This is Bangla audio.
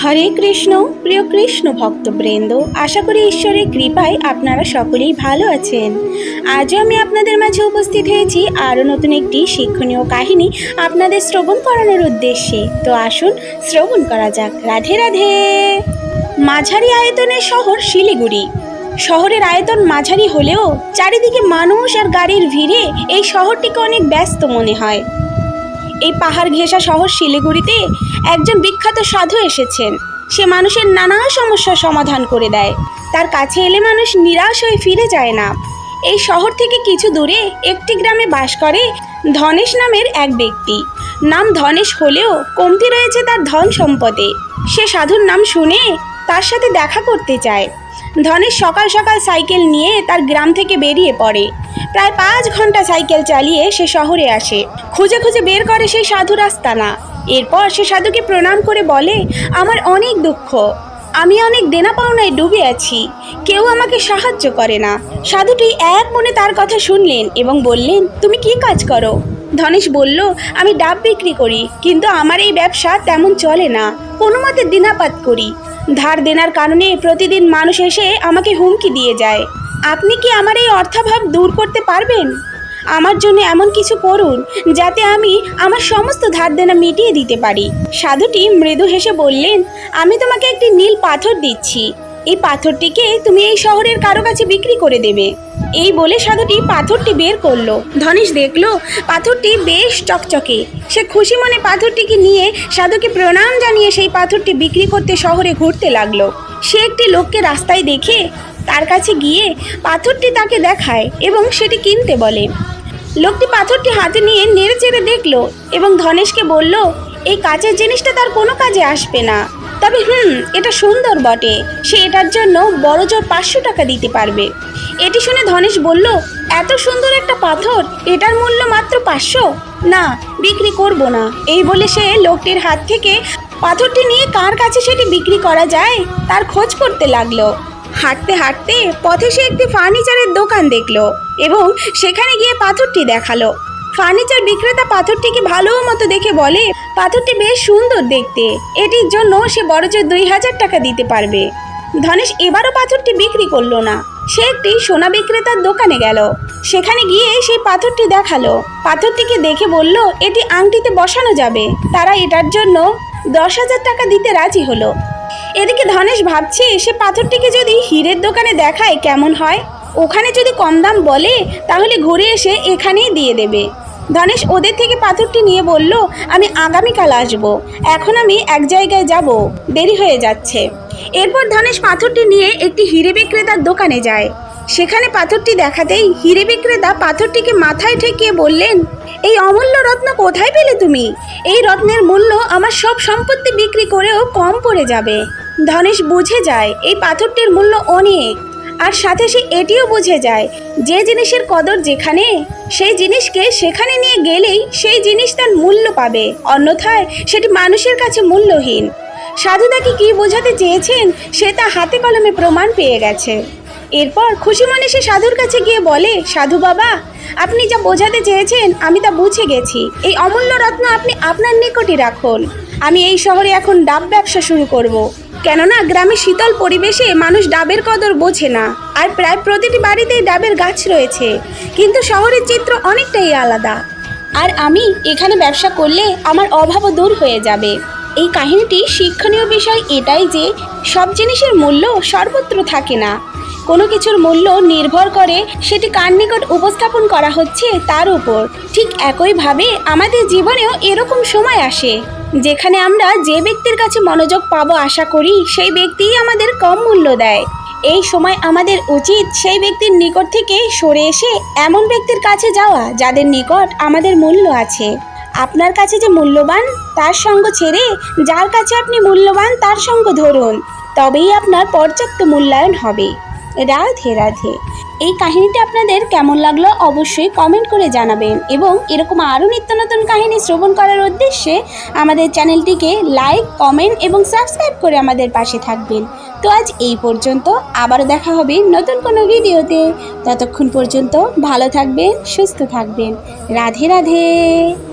হরে কৃষ্ণ, প্রিয় কৃষ্ণ ভক্তবৃন্দ, আশা করি ঈশ্বরের কৃপায় আপনারা সকলেই ভালো আছেন। আজও আমি আপনাদের মাঝে উপস্থিত হয়েছি আরও নতুন একটি শিক্ষণীয় কাহিনী আপনাদের শ্রবণ করানোর উদ্দেশ্যে। তো আসুন শ্রবণ করা যাক। রাধে রাধে। মাঝারি আয়তনের শহর শিলিগুড়ি। শহরের আয়তন মাঝারি হলেও চারিদিকে মানুষ আর গাড়ির ভিড়ে এই শহরটিকে অনেক ব্যস্ত মনে হয়। এই পাহাড় ঘেঁষা শহর শিলিগুড়িতে একজন বিখ্যাত সাধু এসেছেন। সে মানুষের নানা সমস্যার সমাধান করে দেয়। তার কাছে এলে মানুষ নিরাশ হয়ে ফিরে যায় না। এই শহর থেকে কিছু দূরে একটি গ্রামে বাস করে ধনেশ নামের এক ব্যক্তি। নাম ধনেশ হলেও কমতি রয়েছে তার ধন সম্পদে। সে সাধুর নাম শুনে তার সাথে দেখা করতে চায়। ধনেশ সকাল সকাল সাইকেল নিয়ে তার গ্রাম থেকে বেরিয়ে পড়ে। প্রায় পাঁচ ঘণ্টা সাইকেল চালিয়ে সে শহরে আসে। খুঁজে খুঁজে বের করে সেই সাধু রাস্তা না এরপর সে সাধুকে প্রণাম করে বলে, আমার অনেক দুঃখ। আমি অনেক দেনা পাওনায় ডুবে আছি। কেউ আমাকে সাহায্য করে না। সাধুটি এক মনে তার কথা শুনলেন এবং বললেন, তুমি কি কাজ করো? ধনেশ বলল, আমি ডাব বিক্রি করি, কিন্তু আমার এই ব্যবসা তেমন চলে না। কোনো মতে দিনাপাত করি। ধার দেনার কারণে প্রতিদিন মানুষ এসে আমাকে হুমকি দিয়ে যায়। আপনি কি আমার এই অর্থাভাব দূর করতে পারবেন? আমার জন্য এমন কিছু করুন যাতে আমি আমার সমস্ত ধার দেনা মিটিয়ে দিতে পারি। সাধুটি মৃদু হেসে বললেন, আমি তোমাকে একটি নীল পাথর দিচ্ছি। এই পাথরটিকে তুমি এই শহরের কারও কাছে বিক্রি করে দেবে। এই বলে সাধুটি পাথরটি বের করল। ধনেশ দেখল, পাথরটি বেশ চকচকে। সে খুশি মনে পাথরটিকে নিয়ে সাধুকে প্রণাম জানিয়ে সেই পাথরটি বিক্রি করতে শহরে ঘুরতে লাগল। সে একটি লোককে রাস্তায় দেখে তার কাছে গিয়ে পাথরটি তাকে দেখায় এবং সেটি কিনতে বলে। লোকটি পাথরটি হাতে নিয়ে নেড়ে চেড়ে দেখল এবং ধনেশকে বলল, এই কাচের জিনিসটা তার কোনো কাজে আসবে না। তবে হুম, এটা সুন্দর বটে। সে এটার জন্য বড় জোর পাঁচশো টাকা দিতে পারবে। এটি শুনে ধনেশ বলল, এত সুন্দর একটা পাথর, এটার মূল্য মাত্র পাঁচশো? না, বিক্রি করব না। এই বলে সে লোকটির হাত থেকে পাথরটি নিয়ে কার কাছে সেটি বিক্রি করা যায়, তার খোঁজ করতে লাগল। হাঁটতে হাঁটতে পথে সে একটি ফার্নিচারের দোকান দেখল এবং সেখানে গিয়ে পাথরটি দেখাল। ফার্নিচার বিক্রেতা পাথরটিকে ভালো মতো দেখে বলে, পাথরটি বেশ সুন্দর দেখতে। এটির জন্য সে বড়জোর দুই হাজার টাকা দিতে পারবে। ধনেশ এবারও পাথরটি বিক্রি করল না। সে একটি সোনা বিক্রেতার দোকানে গেল। সেখানে গিয়ে সেই পাথরটি দেখাল। পাথরটিকে দেখে বলল, এটি আংটিতে বসানো যাবে। তারা এটার জন্য দশ হাজার টাকা দিতে রাজি হলো। এদিকে ধনেশ ভাবছে, সে পাথরটিকে যদি হীরের দোকানে দেখায় কেমন হয়? ওখানে যদি কম দাম বলে, তাহলে ঘুরে এসে এখানেই দিয়ে দেবে। ধনেশ ওদের থেকে পাথরটি নিয়ে বলল, আমি আগামীকাল আসব। এখন আমি এক জায়গায় যাব। দেরি হয়ে যাচ্ছে। এরপর ধনেশ পাথরটি নিয়ে একটি হিরে বিক্রেতার দোকানে যায়। সেখানে পাথরটি দেখাতেই হিরে বিক্রেতা পাথরটিকে মাথায় ঠেকিয়ে বললেন, এই অমূল্য রত্ন কোথায় পেলে তুমি? এই রত্নের মূল্য আমার সব সম্পত্তি বিক্রি করেও কম পড়ে যাবে। ধনেশ বুঝে যায়, এই পাথরটির মূল্য অনেক। আর সাথে সে এটিও বুঝে যায়, যে জিনিসের কদর যেখানে, সেই জিনিসকে সেখানে নিয়ে গেলেই সেই জিনিস তার মূল্য পাবে। অন্যথায় সেটি মানুষের কাছে মূল্যহীন। সাধু তাকে কি বোঝাতে চেয়েছেন, সে তা হাতে কলমে প্রমাণ পেয়ে গেছে। এরপর খুশি মনে সে সাধুর কাছে গিয়ে বলে, সাধু বাবা, আপনি যা বোঝাতে চেয়েছেন, আমি তা বুঝে গেছি। এই অমূল্য রত্ন আপনি আপনার নিকটই রাখুন। আমি এই শহরে এখন ডাব ব্যবসা শুরু করব। কেননা গ্রামে শীতল পরিবেশে মানুষ ডাবের কদর বোঝে না, আর প্রায় প্রতিটি বাড়িতেই ডাবের গাছ রয়েছে। কিন্তু শহরের চিত্র অনেকটাই আলাদা। আর আমি এখানে ব্যবসা করলে আমার অভাবও দূর হয়ে যাবে। এই কাহিনীটি শিক্ষণীয় বিষয় এটাই যে, সব জিনিসের মূল্য সর্বত্র থাকে না। কোনো কিছুর মূল্য নির্ভর করে সেটি কার নিকট উপস্থাপন করা হচ্ছে তার উপর। ঠিক একইভাবে আমাদের জীবনেও এরকম সময় আসে, যেখানে আমরা যে ব্যক্তির কাছে মনোযোগ পাবো আশা করি, সেই ব্যক্তিই আমাদের কম মূল্য দেয়। এই সময় আমাদের উচিত সেই ব্যক্তির নিকট থেকে সরে এসে এমন ব্যক্তির কাছে যাওয়া, যাদের নিকট আমাদের মূল্য আছে। আপনার কাছে যে মূল্যবান, তার সঙ্গ ছেড়ে যার কাছে আপনি মূল্যবান, তার সঙ্গ ধরুন। তবেই আপনার পর্যাপ্ত মূল্যায়ন হবে। রাধে রাধে। এই কাহিনীটি আপনাদের কেমন লাগল অবশ্যই কমেন্ট করে জানাবেন এবং এরকম আরও নিত্য নতুন কাহিনী শ্রবণ করার উদ্দেশ্যে আমাদের চ্যানেলটিকে লাইক কমেন্ট এবং সাবস্ক্রাইব করে আমাদের পাশে থাকবেন। তো আজ এই পর্যন্ত, আবারও দেখা হবে নতুন কোনো ভিডিওতে। ততক্ষণ পর্যন্ত ভালো থাকবেন, সুস্থ থাকবেন। রাধে রাধে।